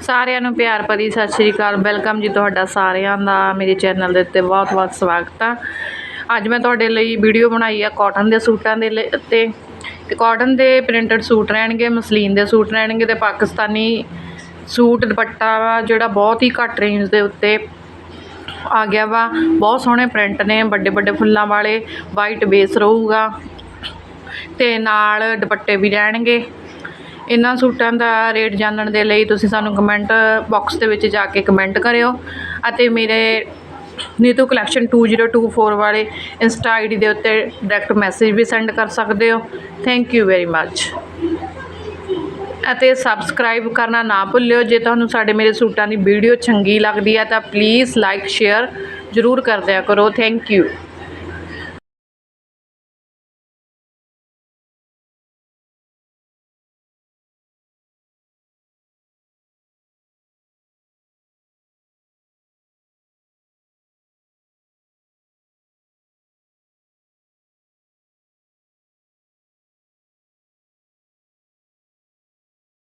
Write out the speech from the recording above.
ਸਾਰਿਆਂ ਨੂੰ ਪਿਆਰ ਭਰੀ ਸਤਿ ਸ਼੍ਰੀ ਅਕਾਲ। ਵੈਲਕਮ ਜੀ ਤੁਹਾਡਾ ਸਾਰਿਆਂ ਦਾ, ਮੇਰੇ ਚੈਨਲ ਦੇ ਉੱਤੇ ਬਹੁਤ-ਬਹੁਤ ਸਵਾਗਤ ਆ। ਅੱਜ ਮੈਂ ਤੁਹਾਡੇ ਲਈ ਵੀਡੀਓ ਬਣਾਈ ਆ ਕਾਟਨ ਦੇ ਸੂਟਾਂ ਦੇ ਲਈ ਉੱਤੇ ਤੇ ਕਾਟਨ ਦੇ ਪ੍ਰਿੰਟਡ ਸੂਟ ਰਹਿਣਗੇ, ਮਸਲੀਨ ਦੇ ਸੂਟ ਰਹਿਣਗੇ ਤੇ ਪਾਕਿਸਤਾਨੀ ਸੂਟ ਦੁਪੱਟਾ ਵਾ, ਜਿਹੜਾ ਬਹੁਤ ਹੀ ਘੱਟ ਰੇਂਜ ਦੇ ਉੱਤੇ ਆ ਗਿਆ ਵਾ। ਬਹੁਤ ਸੋਹਣੇ ਪ੍ਰਿੰਟ ਨੇ ਵੱਡੇ ਵੱਡੇ ਫੁੱਲਾਂ ਵਾਲੇ ਵਾਈਟ ਬੇਸ ਰਹੂਗਾ ਤੇ ਨਾਲ ਦੁਪੱਟੇ ਵੀ ਰਹਿਣਗੇ। ਇਹਨਾਂ ਸੂਟਾਂ ਦਾ ਰੇਟ ਜਾਣਨ ਦੇ ਲਈ ਤੁਸੀਂ ਸਾਨੂੰ ਕਮੈਂਟ ਬਾਕਸ ਦੇ ਵਿੱਚ ਜਾ ਕੇ ਕਮੈਂਟ ਕਰਿਓ ਅਤੇ ਮੇਰੇ ਨੀਤੂ ਕਲੈਕਸ਼ਨ 2024 ਵਾਲੇ ਇੰਸਟਾ ਆਈਡੀ ਦੇ ਉੱਤੇ ਡਾਇਰੈਕਟ ਮੈਸੇਜ ਵੀ ਸੈਂਡ ਕਰ ਸਕਦੇ ਹੋ। ਥੈਂਕ ਯੂ ਵੈਰੀ ਮੱਚ ਅਤੇ ਸਬਸਕ੍ਰਾਈਬ ਕਰਨਾ ਨਾ ਭੁੱਲਿਓ। ਜੇ ਤੁਹਾਨੂੰ ਸਾਡੇ ਮੇਰੇ ਸੂਟਾਂ ਦੀ ਵੀਡੀਓ ਚੰਗੀ ਲੱਗਦੀ ਹੈ ਤਾਂ ਪਲੀਜ਼ ਲਾਈਕ ਸ਼ੇਅਰ ਜ਼ਰੂਰ ਕਰ ਦਿਆ ਕਰੋ। Thank you